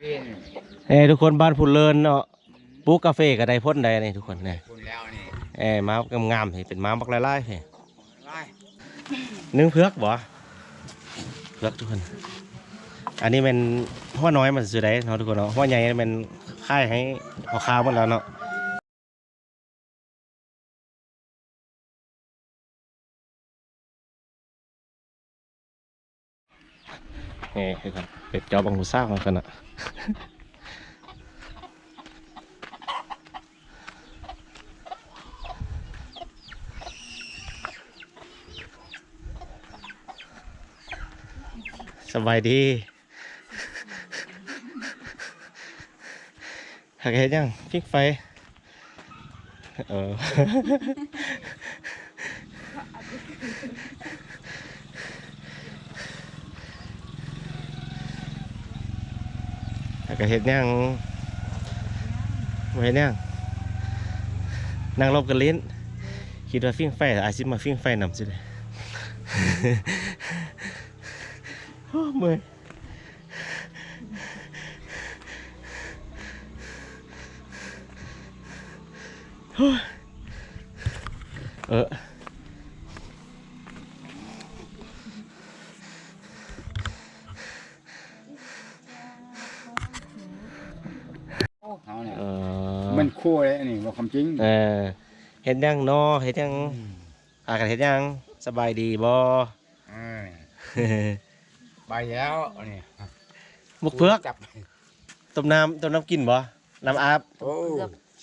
เป็นเอ้ยทุกคนบ้านผู้เลินเนาะปลูกกาแฟก็ได้พ้นได้นี่ทุกคนเนี่ยคุณแล้วนี่เอ้ยม้างามๆนี่เป็นม้าบักลายๆเฮ้ยไล่นึ่งเพือกบ่เพือกทุกคน อันนี้เป็นหัวน้อยมันซื้อได้เนาะทุกคนเนาะหัวใหญ่มันค่ายให้พอค้าหมดแล้วเนาะ เฮ้ยทุกคนเป็ดจอบังหูซ่ามันกันอะสบายดีหักเห็นยังพลิกไฟ เออ หักเห็นยังบ่เห็นยังนั่งรบกันลิ้นคิดว่าฟิ้งไฟอาจสิมาฟิ้งไฟนำสิเลยโอ้เมื่อยเออ เอาเนี่ย เออ มันคู่เลยอันนี่บอกความจริงเออเห็นยังนอเห็นยังพากันเห็นยังสบายดีบ่เออไปแล้วอันนี่มุกเพือกจับต้มน้ำต้มน้ำกินบ่ น้ำอาบโอ้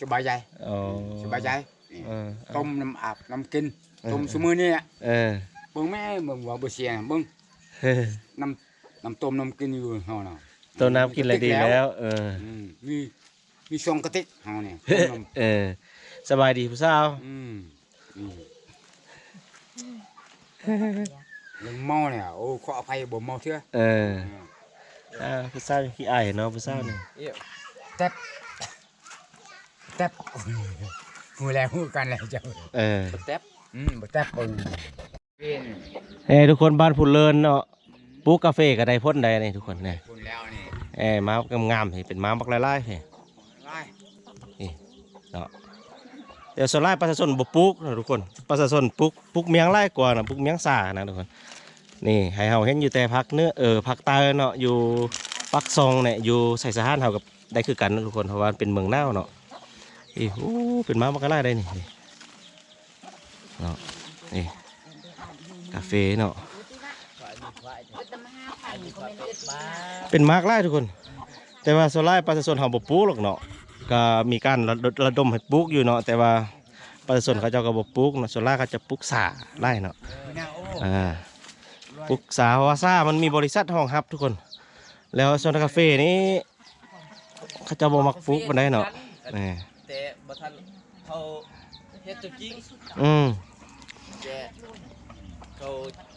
สบายใจอ๋อสบายใจนี่เออต้มน้ำอาบน้ำกินต้มสมือนี่เออเบิ่งแม่เบิ่งว่าบ่เสียเบิ่งเฮ้ยน้ำน้ำต้มน้ำกินอยู่เฮาเนาะต้มน้ำกินอะไรดีแล้ว เออ อืมมี มีซองกระติกเฮาเนี่ยต้มน้ำเออสบายดีผู้สาวอืมนี่เรื่องเมาเนี่ยโอ้ขออภัยบ่เมาเถอะเอออ่าผู้สาวขี้อายเนาะผู้สาวนี่แท็บแท็บหูแล้วหูกันแล้วเจ้าเออแท็บอืมบ่แท็บเบิ่งเป็นเอ้ยทุกคนบ้านผู้เลินเนาะปลูกกาแฟก็ได้พ้นได้นี่ทุกคนเนี่ยคุณแล้วนี่เอ้ยม้างามๆนี่เป็นม้าบักลายๆเฮ้ยไล่ เนาะเดี๋ยวส่วนไล่ประชาชนบ่ปลูกนะทุกคนประชาชนปลูกปลูกเมียงไร่กว่านะปลูกเมียงสานะทุกคนนี่ให้เฮาเห็นอยู่แต่พักเนื้อเออพักใต้เนาะอยู่ปักซองเนี่ยอยู่ใส่สะพานเฮากับได้คือกันนะทุกคนเพราะว่าเป็นเมืองหนาเนาะอีโอ้เป็นม้าบักลายได้นี่เนาะนี่กาแฟเนาะเป็นมากไล่ทุกคน แต่ว่าส่วนไล่ประชาชนเฮาบ่ปลูกหรอกเนาะ ก็มีการระดระดมให้ปลูกอยู่เนาะแต่ว่าประชาชนเขาเจ้าก็บ่ปลูกเนาะส่วนรากเขาจะปลูกสาไร่เนาะนะโอ้อ่าปลูกสาเพราะว่าซามันมีบริษัทห้องรับทุกคน แล้วส่วนกาแฟนี้เขาเจ้าบ่มักปลูกปานใดเนาะนี่แต่บ่ทันเขาเฮ็ดตัวจริงอืมแต่เขา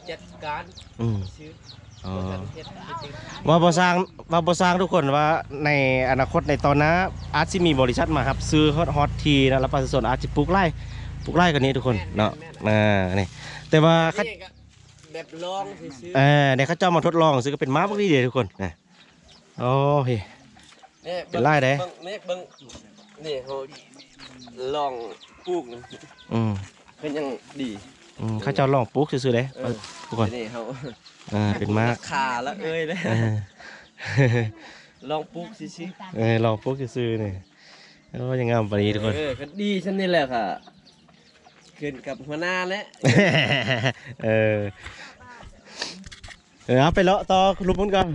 จัดการอืมซื้อ อ๋อบ่ทันเฮ็ดตัวจริงว่าบ่สร้างว่าบ่สร้างทุกคนว่าในอนาคตในตอนหน้าอาจสิมีบริษัทมาครับซื้อฮอตฮอตทีนะแล้วประชาชนอาจจะปลูกไร่ปลูกไร่กันนี้ทุกคนเนาะอ่านี่แต่ว่าเขานี่ก็แบบลองซื้อเออเนี่ยเขาเจ้ามาทดลองซื้อก็เป็นม้าพวกนี้เดียวทุกคนนะโอ้ยๆนี่เป็นไร่เด้บิ่งนี่เบิ่งนี่เขาลองปลูกนะอืมเป็นยังดี อืมเขาเจ้าลองปลูกซื้อๆเลยเออ ทุกคนนี่เขาอ่าเป็นม้าขาละเอ้ยเลยเออลองปลูกซิซิเออลองปลูกซื้อๆนี่โอ้ยยังงามปานนี้ทุกคน เออก็ดีฉันนี่แหละค่ะขึ้นกับหัวหน้าแล้วเออเออเอาไปเลาะต่อลุมมันกัน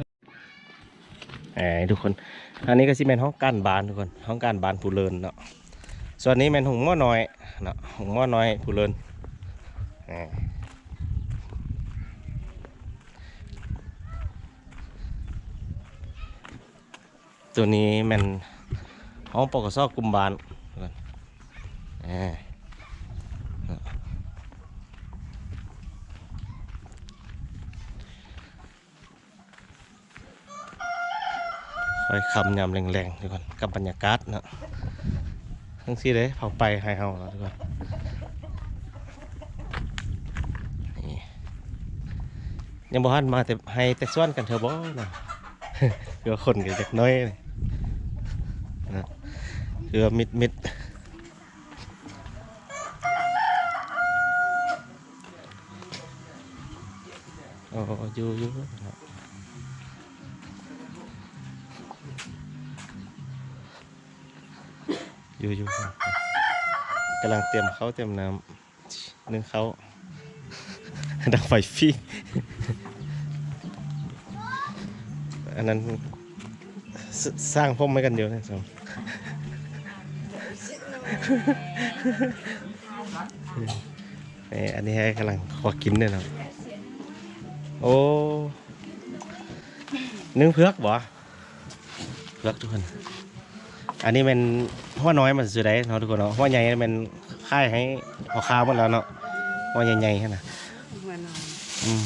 แหมทุกคน อันนี้ก็สิแมนห้องการบานทุกคนห้องการบานผู้เลินเนาะส่วนนี้แมนหงหม้อน้อยเนาะหงหม้อน้อยผู้เลินแหม ตัวนี้แมนห้องปกสกุมบานทุกคนแหมคอยคำยำแรงๆทุกคนกับบรรยากาศเนาะทั้งสี่เลยเผาไปให้เฮาแล้วทุกคน ยังบ่ทันมาแต่ให้แต่ส่วนกันเถอะบ่นะคือว่าคนกันจักน้อยเลยนะคือว่ามิดมิดโอ้อยู่อยู่อยู่อยู่ครับกำลังเตรียมเขาเตรียมน้ำนึ่งเขาดังไฟฟี่ อันนั้นสสร้างพ่มไว้กันเดียวนะสองเอ้ยอันนี้ให้กำลังขอกินเนี่ยนะโอ้นึ่งเพือกบ่เพือกทุกคน อันนี้เป็นหัวน้อยมันซื้อได้เนาะทุกคนเนาะหัวใหญ่มันค่ายให้พอค้าหมดแล้วเนาะหัวใหญ่ๆแค่น่ะหัวนอนอืม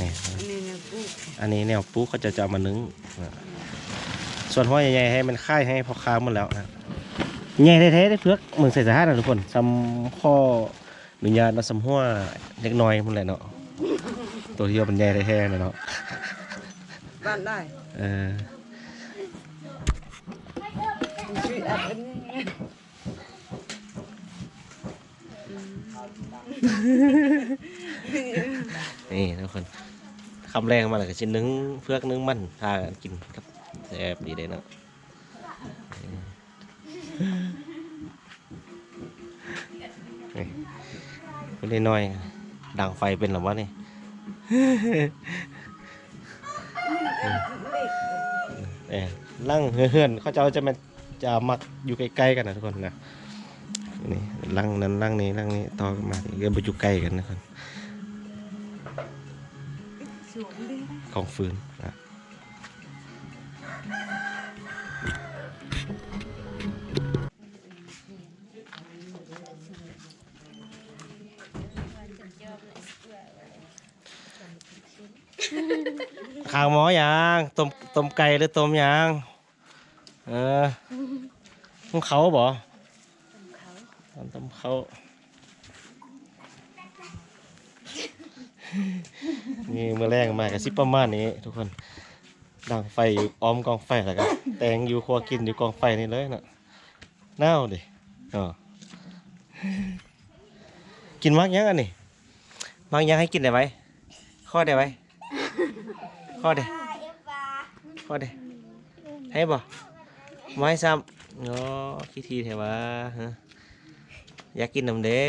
นี่ อันนี้เนี่ยปลูกอันนี้แนวปุ๊กเขาจะจะเอามานึ่งนะส่วนหัวใหญ่ๆให้มันค่ายให้พอค้าหมดแล้วนะใหญ่แท้ๆได้เพือกเหมือนใส่สะอาดนะทุกคนซ้ำข้ออนุญาตมาซ้ำหัวเล็กน้อยหมันแหละเนาะตัวที่ว่ามันใหญ่แท้ๆนะเนาะบ้านได้เออช่วยอัดอันนี้นี่ทุกคน คำแรงมาเลยก็ชิ้นนึงเพือกนึงมันพากันกินครับแซ่บดีเลยเนาะนี่คนน้อยดังไฟเป็นหรือวะนี่เออลั่งเฮือนเขาจะจะมาจะมักอยู่ใกล้ๆกันนะทุกคนนะนี่ลั่งนั้นลั่งนี้ลั่งนี้ต่อกันมาเรียไปอยู่ใกล้กันนะทุกคน วมดีกองฟืนนะข้าวหมอยางต้มต้มไก่หรือต้มยาง เออต้มเขาบ่ต้มเขา นี่เมื่อแรกมากับซิประมาณนี้ ทุกคนดังไฟอยู่อ้อมกองไฟแล้วก็แตงอยู่ครัวกินอยู่กองไฟนี่เลยน่ะน่าวดิอ๋อกินมักยังอันนี้มักยังให้กินได้ไหมข้อได้ไหมข้อได้ข้อได้ให้บ่ไม่ซ้ำอ๋อขี้ทีเถอะวะอยากกินน้ำเด้